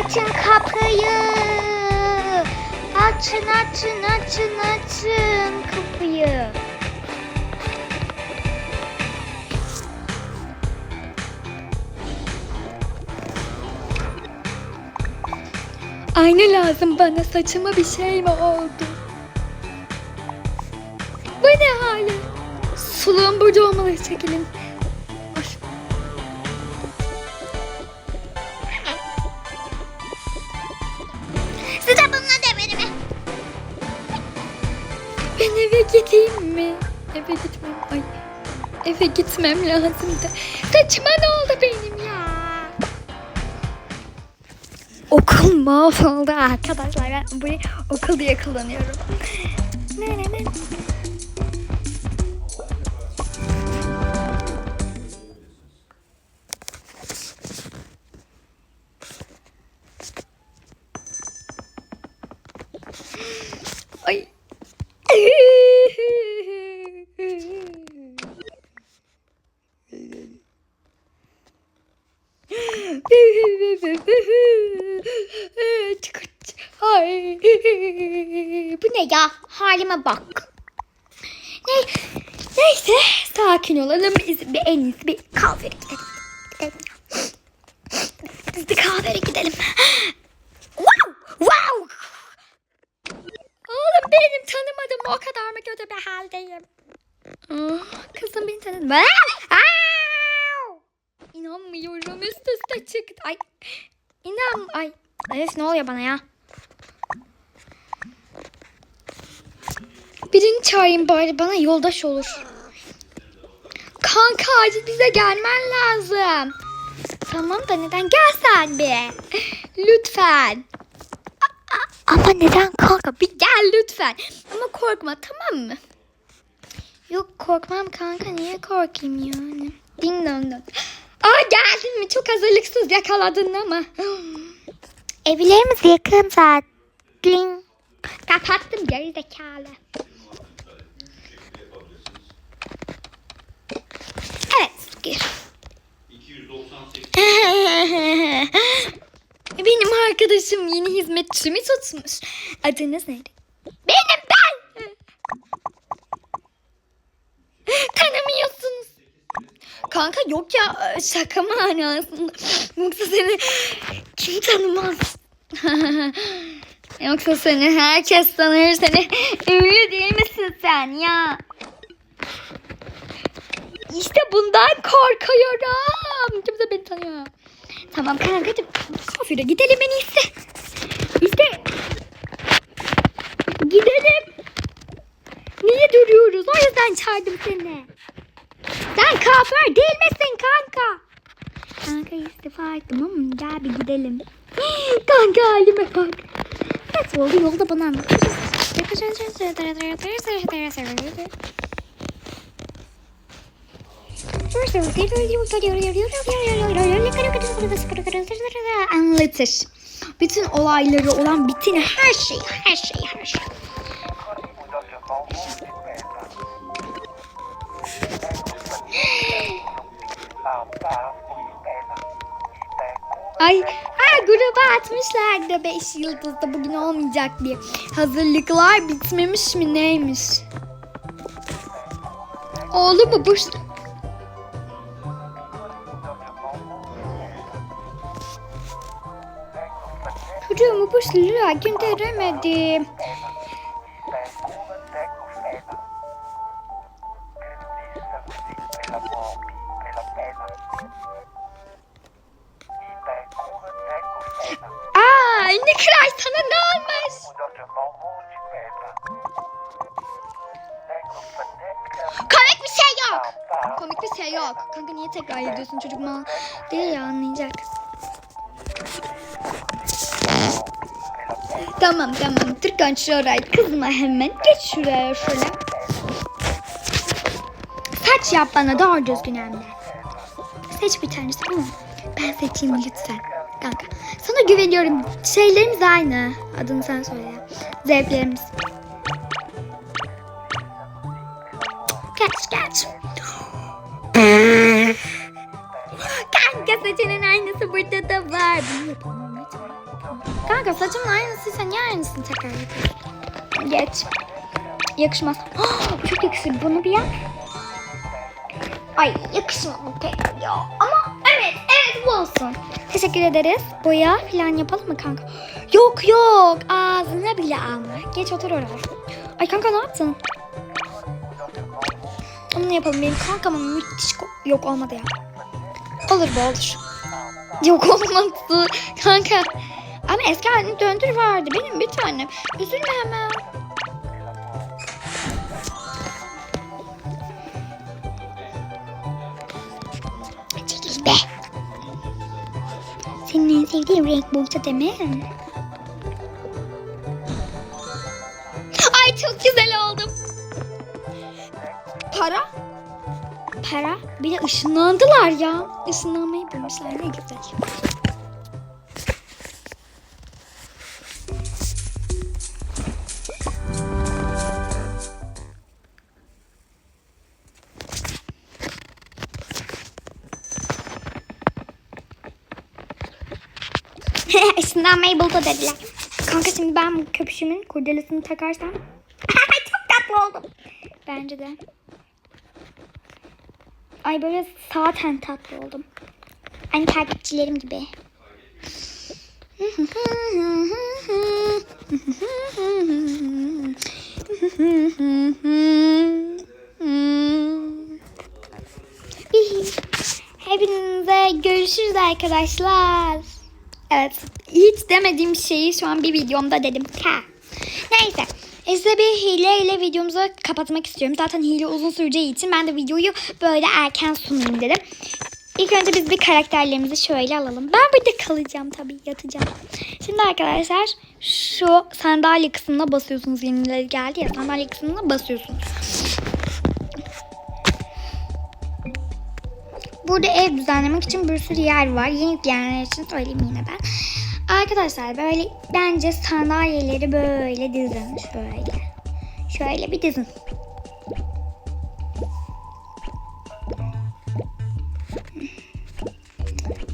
Açın kapıyı. Açın açın açın açın kapıyı. Ayna lazım bana saçıma bir şey mi oldu? Bu ne hali? Suluğum burada olmalı çekilin. Size bununla demedim mi? Ben eve gideyim mi? Eve gitmem. Ay. Eve gitmem lazım da. Saçıma ne oldu benim ya? Okul mahvoldu arkadaşlar. Ben burayı okul diye kullanıyorum. Ne ne ne. Bu ne ya? Halime bak. Ne, neyse sakin olalım. Biz bir en iyisi bir kahveye gidelim. gidelim. Biz bir kahveye gidelim. Wow! Wow! Oğlum benim tanımadım o kadar mı kötü bir haldeyim? Ah, kızım beni tanıdı. Aa! Aa! İnanmıyorum üst üste çıktı. Ay inan ay. Ay ne oluyor bana ya? Birini çağırayım bari bana yoldaş olur. Kanka acil bize gelmen lazım. Tamam da neden gel sen bir. Lütfen. Ama neden kanka? Bir gel lütfen. Ama korkma tamam mı? Yok korkmam kanka niye korkayım yani? Ding dong dong. Aa geldin mi? Çok hazırlıksız yakaladın ama. Evlerimiz yakın zaten. Kapattım geri zekalı. Evet gir. 298 Benim arkadaşım yeni hizmetçimi tutmuş. Adınız neydi? Benim ben. Tanımıyorsunuz. Kanka yok ya şaka manasında. Yoksa seni kim tanımaz? Yoksa seni herkes tanır seni. Ünlü değil misin sen ya? İşte bundan korkuyorum. Kimse beni tanıyor. Tamam kanka hadi kafire gidelim en iyisi. İşte gidelim. Niye duruyoruz? O yüzden çağırdım seni. Sen kafir değil misin kanka? Kanka istifa ettim ama gel bir gidelim. kanka halime bak. Nasıl oldu yolda bana anlat. Anlatır. Bütün olayları olan biteni her şey, her şey, her şey. Ay, ha gruba atmışlardı 5 yıldızda bugün olmayacak diye. Hazırlıklar bitmemiş mi neymiş? Oğlum mu bu? Çocuğumu bu lira gönderemedim. Komik bir şey yok. Kanka niye tekrar ediyorsun çocuk mal değil ya anlayacak. Tamam tamam Türkan şuraya kızma hemen geç şuraya şöyle. Saç yap bana doğru düzgün hem de. Seç bir tanesi mı? Ben seçeyim lütfen. Kanka sana güveniyorum. Şeylerimiz aynı. Adını sen söyle. Zevklerimiz. Kanka saçının aynısı burada da var. Kanka saçımın aynısıysa niye aynısını tekrar yapıyorsun? Geç. Yakışmaz. Çok yakışır. Bunu bir yap. Ay yakışmadı pek ya. Ama evet evet bu olsun. Teşekkür ederiz. Boya falan yapalım mı kanka? Yok yok ağzına bile alma. Geç otur oraya. Ay kanka ne yaptın? Onu yapalım benim kankamın müthiş yok olmadı ya. Olur bu olur. Yok olmadı kanka. Ama eski halini döndür vardı benim bir tanem. Üzülme hemen. Çekil be. Senin en sevdiğin renk buydu değil mi? Ay çok güzel oldum. Para? Para? Bir de ışınlandılar ya. Işınlanmayı bulmuşlar ne güzel. Işınlanmayı buldu dediler. Kanka şimdi ben köpüşümün kurdelesini takarsam çok tatlı oldum. Bence de. Ay böyle zaten tatlı oldum. Aynı takipçilerim gibi. Hepinize görüşürüz arkadaşlar. Evet. Hiç demediğim şeyi şu an bir videomda dedim. Ha. Neyse. Size bir hile ile videomuzu kapatmak istiyorum. Zaten hile uzun süreceği için ben de videoyu böyle erken sunayım dedim. İlk önce biz bir karakterlerimizi şöyle alalım. Ben burada kalacağım tabii yatacağım. Şimdi arkadaşlar şu sandalye kısmına basıyorsunuz. Yenileri geldi ya sandalye kısmına basıyorsunuz. Burada ev düzenlemek için bir sürü yer var. Yeni yükleyenler için söyleyeyim yine ben. Arkadaşlar böyle bence sandalyeleri böyle dizin. Şöyle. Şöyle bir dizin.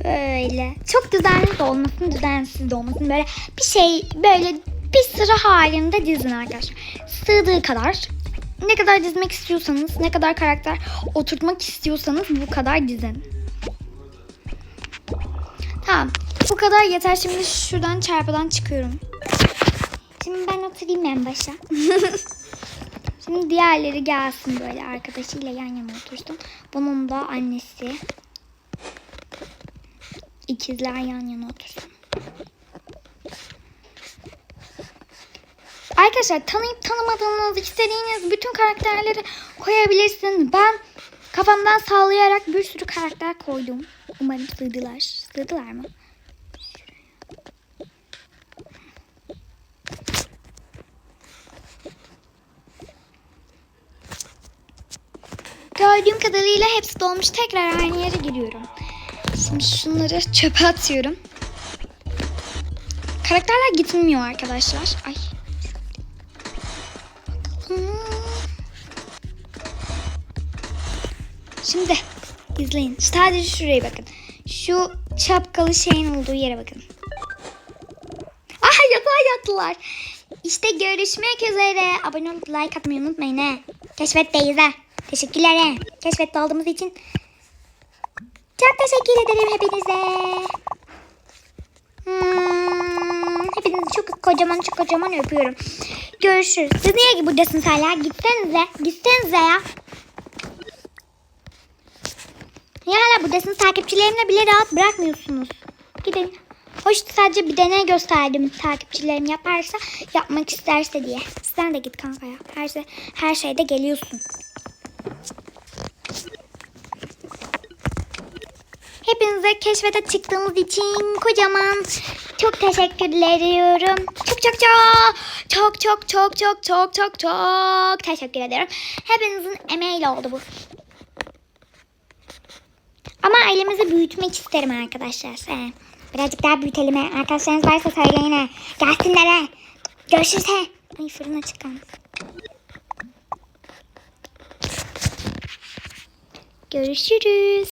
Böyle. Çok düzenli de olmasın, düzensiz de olmasın. Böyle bir şey böyle bir sıra halinde dizin arkadaşlar. Sığdığı kadar. Ne kadar dizmek istiyorsanız, ne kadar karakter oturtmak istiyorsanız bu kadar dizin. Tamam. Bu kadar yeter. Şimdi şuradan çarpıdan çıkıyorum. Şimdi ben oturayım en başa. Şimdi diğerleri gelsin böyle arkadaşıyla yan yana otursun. Bunun da annesi. İkizler yan yana otursun. Arkadaşlar tanıyıp tanımadığınız istediğiniz bütün karakterleri koyabilirsiniz. Ben kafamdan sallayarak bir sürü karakter koydum. Umarım sığdılar. Sığdılar mı? Gördüğüm kadarıyla hepsi dolmuş. Tekrar aynı yere giriyorum. Şimdi şunları çöpe atıyorum. Karakterler gitmiyor arkadaşlar. Ay. Şimdi izleyin. Sadece şuraya bakın. Şu çapkalı şeyin olduğu yere bakın. Aha yatağa yattılar. İşte görüşmek üzere. Abone olup like atmayı unutmayın he. Keşfet teyze. Teşekkürler he. Keşfette olduğumuz için. Çok teşekkür ederim hepinize. Hmm, hepinizi çok kocaman çok kocaman öpüyorum. Görüşürüz. Siz niye buradasınız hala? Gitsenize. Gitsenize ya. Niye hala buradasınız? Takipçilerimle bile rahat bırakmıyorsunuz. Gidin. Hoş sadece bir deney gösterdim takipçilerim yaparsa yapmak isterse diye. Sen de git kanka ya. Her, şey, her şeyde geliyorsun. Hepinize keşfete çıktığımız için kocaman çok teşekkür ediyorum. Çok çok çok çok çok çok çok çok çok çok teşekkür ederim. Hepinizin emeğiyle oldu bu. Ama ailemizi büyütmek isterim arkadaşlar. He. Birazcık daha büyütelim. he. Arkadaşlarınız varsa söyleyin. he. Gelsinler. he. Görüşürüz. He. Ay fırına çıkan. Görüşürüz.